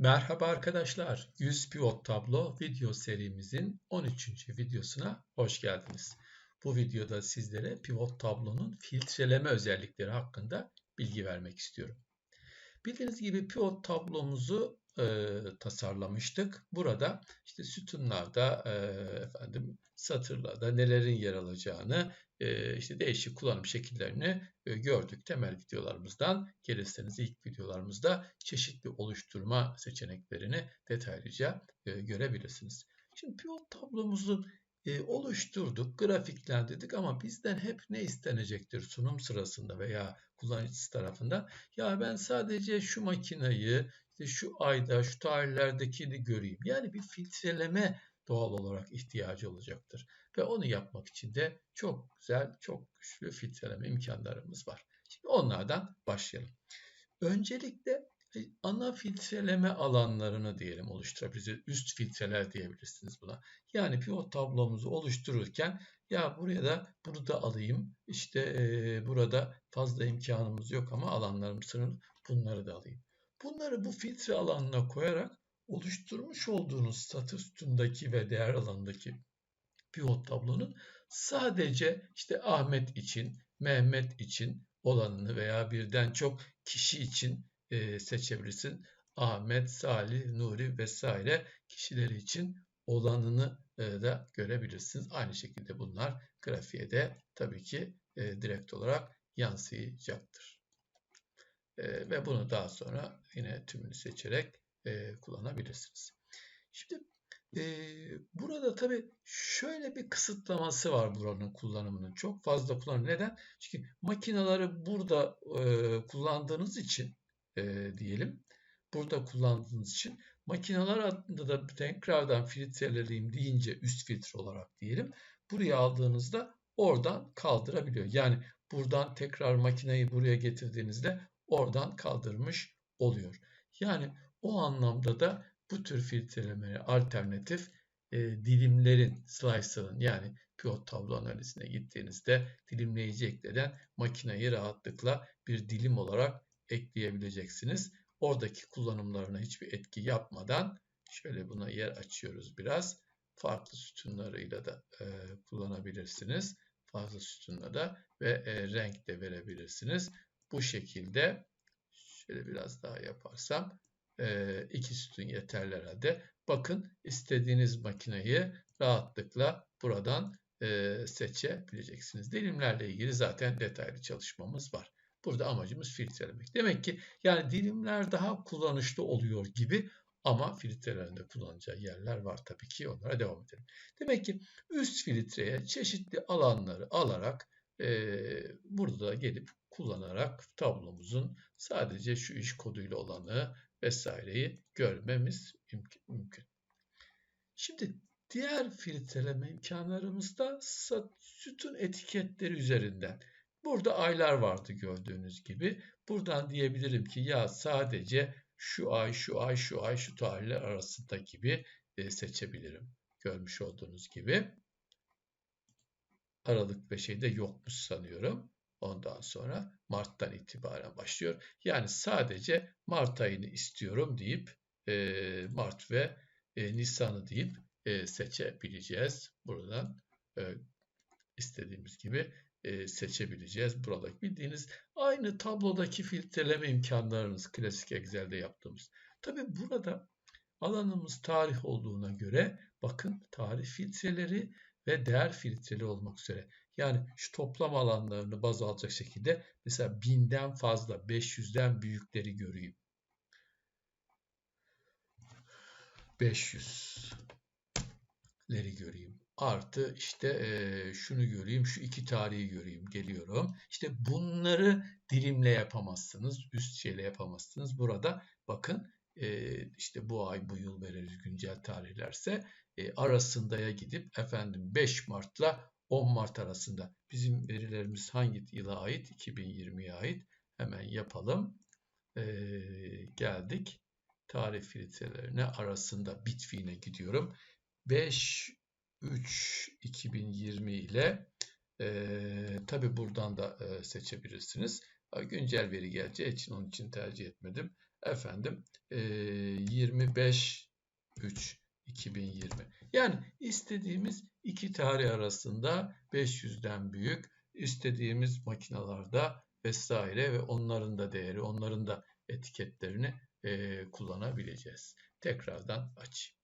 Merhaba arkadaşlar. 100 pivot tablo video serimizin 13. videosuna hoş geldiniz. Bu videoda sizlere pivot tablonun filtreleme özellikleri hakkında bilgi vermek istiyorum. Bildiğiniz gibi pivot tablomuzu e, tasarlamıştık. Burada işte sütunlarda, e, efendim satırlarda nelerin yer alacağını, e, işte değişik kullanım şekillerini e, gördük temel videolarımızdan. Gelirseniz ilk videolarımızda çeşitli oluşturma seçeneklerini detaylıca e, görebilirsiniz. Şimdi pivot tablomuzu e, oluşturduk, grafiklendirdik ama bizden hep ne istenecektir sunum sırasında veya kullanıcısı tarafından? Ya ben sadece şu makinayı işte şu ayda, şu tarihlerdekini göreyim. Yani bir filtreleme doğal olarak ihtiyacı olacaktır. Ve onu yapmak için de çok güzel, çok güçlü filtreleme imkanlarımız var. Şimdi onlardan başlayalım. Öncelikle e, ana filtreleme alanlarını diyelim oluşturabiliriz. Üst filtreler diyebilirsiniz buna. Yani pivot tablomuzu oluştururken ya buraya da bunu da alayım. İşte e, burada fazla imkanımız yok ama alanlarım sınırlı. Bunları da alayım. Bunları bu filtre alanına koyarak oluşturmuş olduğunuz satır sütundaki ve değer alanındaki pivot tablonun sadece işte Ahmet için, Mehmet için olanını veya birden çok kişi için e, seçebilirsin. Ahmet, Salih, Nuri vesaire kişileri için olanını e, da görebilirsiniz. Aynı şekilde bunlar grafiğe de tabii ki e, direkt olarak yansıyacaktır. E, ve bunu daha sonra yine tümünü seçerek e, kullanabilirsiniz. Şimdi e, burada tabii şöyle bir kısıtlaması var buranın kullanımının. Çok fazla kullanım. Neden? Çünkü makineleri burada e, kullandığınız için e, diyelim. Burada kullandığınız için makineler adında da tekrardan filtreleyeyim deyince üst filtre olarak diyelim. Buraya aldığınızda oradan kaldırabiliyor. Yani buradan tekrar makineyi buraya getirdiğinizde oradan kaldırmış oluyor. Yani o anlamda da bu tür filtrelemeye alternatif e, dilimlerin, slicer'ın yani pivot tablo analizine gittiğinizde dilimleyici ekleden makineyi rahatlıkla bir dilim olarak ekleyebileceksiniz. Oradaki kullanımlarına hiçbir etki yapmadan şöyle buna yer açıyoruz biraz. Farklı sütunlarıyla da e, kullanabilirsiniz. Fazla sütunla da ve e, renk de verebilirsiniz. Bu şekilde şöyle biraz daha yaparsam e, iki sütun yeterli herhalde. Bakın istediğiniz makineyi rahatlıkla buradan e, seçebileceksiniz. Dilimlerle ilgili zaten detaylı çalışmamız var. Burada amacımız filtrelemek. Demek ki yani dilimler daha kullanışlı oluyor gibi ama filtrelerinde kullanacağı yerler var tabii ki onlara devam edelim. Demek ki üst filtreye çeşitli alanları alarak e, burada gelip kullanarak tablomuzun sadece şu iş koduyla olanı vesaireyi görmemiz mümkün. Şimdi diğer filtreleme imkanlarımızda sütun etiketleri üzerinden. Burada aylar vardı gördüğünüz gibi. Buradan diyebilirim ki ya sadece şu ay, şu ay, şu ay, şu tarihler arasında gibi e, seçebilirim. Görmüş olduğunuz gibi. Aralık ve şeyde yokmuş sanıyorum. Ondan sonra Mart'tan itibaren başlıyor. Yani sadece Mart ayını istiyorum deyip e, Mart ve e, Nisan'ı deyip e, seçebileceğiz. Buradan e, istediğimiz gibi e, seçebileceğiz. Buradaki bildiğiniz aynı tablodaki filtreleme imkanlarınız klasik Excel'de yaptığımız. Tabi burada alanımız tarih olduğuna göre bakın tarih filtreleri ve değer filtreli olmak üzere. Yani şu toplam alanlarını baz alacak şekilde mesela binden fazla 500'den büyükleri göreyim. 500'leri göreyim. Artı işte e, şunu göreyim, şu iki tarihi göreyim, geliyorum. İşte bunları dilimle yapamazsınız, üst şeyle yapamazsınız. Burada bakın e, işte bu ay, bu yıl veririz güncel tarihlerse arasındaya gidip efendim 5 Mart'la 10 Mart arasında bizim verilerimiz hangi yıla ait? 2020'ye ait. Hemen yapalım. Geldik. Tarih filtrelerine arasında bitfiğine gidiyorum. 5 3 2020 ile e, tabi buradan da e, seçebilirsiniz. Güncel veri geleceği için onun için tercih etmedim. Efendim e, 25 3 2020. Yani istediğimiz iki tarih arasında 500'den büyük istediğimiz makinalarda vesaire ve onların da değeri, onların da etiketlerini e, kullanabileceğiz. Tekrardan açayım.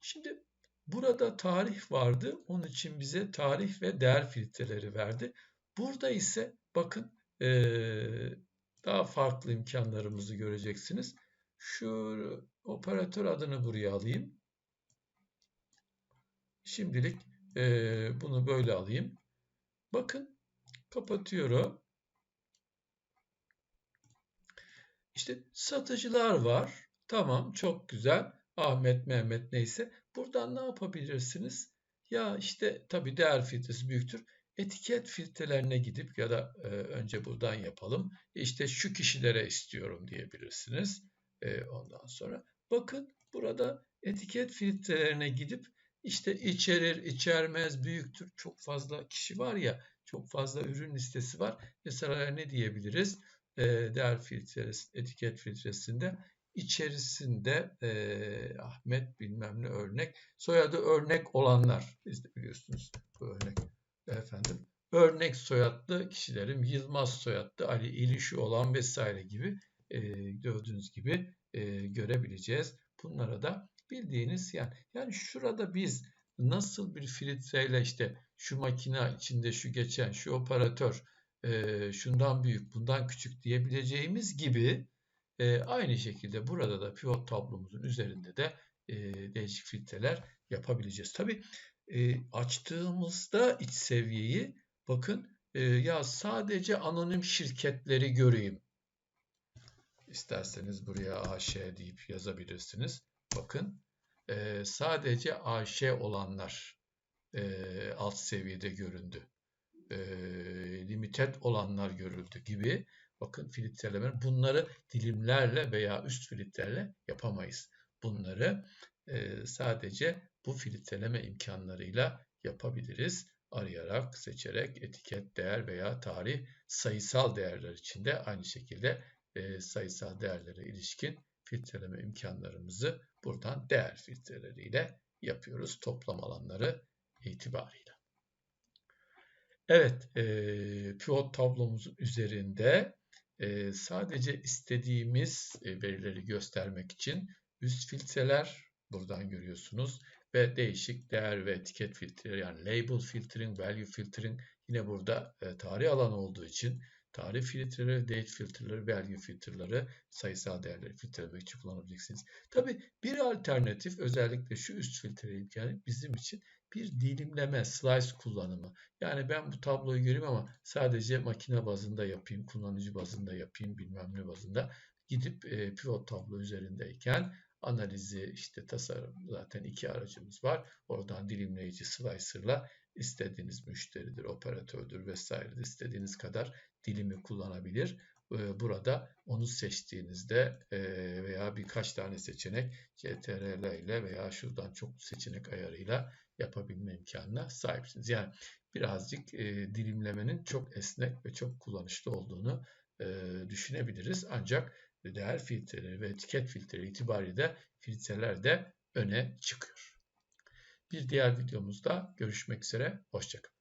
Şimdi burada tarih vardı. Onun için bize tarih ve değer filtreleri verdi. Burada ise bakın e, daha farklı imkanlarımızı göreceksiniz. Şu operatör adını buraya alayım. Şimdilik e, bunu böyle alayım. Bakın kapatıyorum. İşte satıcılar var. Tamam çok güzel. Ahmet, Mehmet neyse. Buradan ne yapabilirsiniz? Ya işte tabii değer filtresi büyüktür. Etiket filtrelerine gidip ya da e, önce buradan yapalım. İşte şu kişilere istiyorum diyebilirsiniz. E, ondan sonra bakın burada etiket filtrelerine gidip işte içerir, içermez, büyüktür. Çok fazla kişi var ya, çok fazla ürün listesi var. Mesela ne diyebiliriz? E, değer filtresi, etiket filtresinde içerisinde e, Ahmet bilmem ne örnek, soyadı örnek olanlar. Biz de biliyorsunuz bu örnek efendim. Örnek soyadlı kişilerim Yılmaz soyadlı Ali İlişi olan vesaire gibi e, gördüğünüz gibi e, görebileceğiz. Bunlara da bildiğiniz yani yani şurada biz nasıl bir filtreyle işte şu makine içinde şu geçen şu operatör e, şundan büyük bundan küçük diyebileceğimiz gibi e, aynı şekilde burada da pivot tablomuzun üzerinde de e, değişik filtreler yapabileceğiz. Tabi e, açtığımızda iç seviyeyi bakın e, ya sadece anonim şirketleri göreyim. İsterseniz buraya AŞ deyip yazabilirsiniz. Bakın e, sadece AŞ olanlar e, alt seviyede göründü. E, limited olanlar görüldü gibi bakın filtreleme bunları dilimlerle veya üst filtrelerle yapamayız. Bunları e, sadece bu filtreleme imkanlarıyla yapabiliriz. Arayarak, seçerek etiket, değer veya tarih sayısal değerler içinde aynı şekilde e, sayısal değerlere ilişkin filtreleme imkanlarımızı buradan değer filtreleriyle yapıyoruz toplam alanları itibarıyla. Evet, e, pivot tablomuzun üzerinde e, sadece istediğimiz verileri göstermek için üst filtreler buradan görüyorsunuz ve değişik değer ve etiket filtreleri yani label filtering, value filtering yine burada e, tarih alanı olduğu için tarih filtreleri, date filtreleri, value filtreleri, sayısal değerleri filtrelemek için kullanabileceksiniz. Tabi bir alternatif özellikle şu üst filtre imkanı bizim için bir dilimleme, slice kullanımı. Yani ben bu tabloyu göreyim ama sadece makine bazında yapayım, kullanıcı bazında yapayım, bilmem ne bazında gidip e, pivot tablo üzerindeyken analizi işte tasarım zaten iki aracımız var. Oradan dilimleyici slicer'la istediğiniz müşteridir, operatördür vesaire istediğiniz kadar dilimi kullanabilir. Ee, burada onu seçtiğinizde e, veya birkaç tane seçenek CTRL ile veya şuradan çok seçenek ayarıyla yapabilme imkanına sahipsiniz. Yani birazcık e, dilimlemenin çok esnek ve çok kullanışlı olduğunu e, düşünebiliriz. Ancak değer filtreleri ve etiket filtreleri itibariyle filtreler de öne çıkıyor. Bir diğer videomuzda görüşmek üzere. Hoşçakalın.